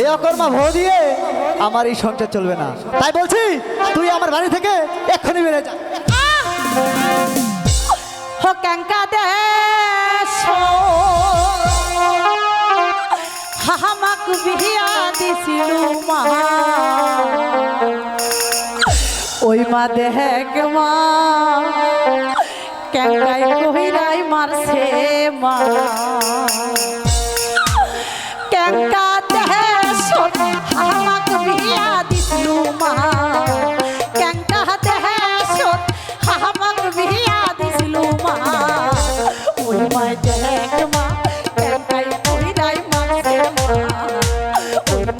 এই অকর্মা ভো দিয়ে আমার এই সংসার চলবে না। তাই বলছি, তুই আমার বাড়ি থেকে এক্ষুনি বেড়ে যা। হো ক্যাঙ্কা দেশ হামাক বিহিয়া দিছিল মা ওই মা দেহেক মা, ক্যাঙ্কাই কহিরাই মারছে মা। ক্যাঙ্কা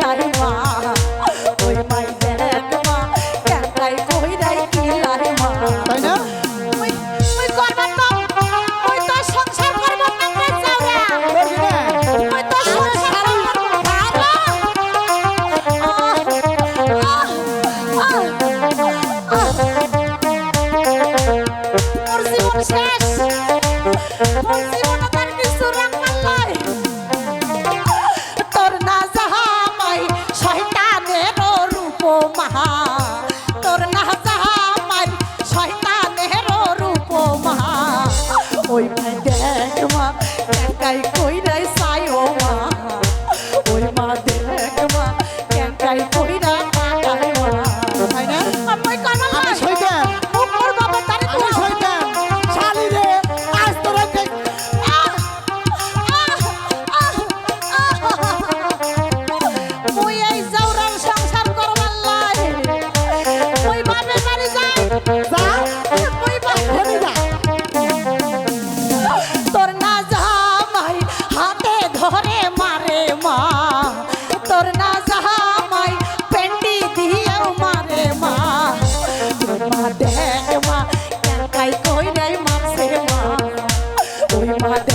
大俩真 ওই my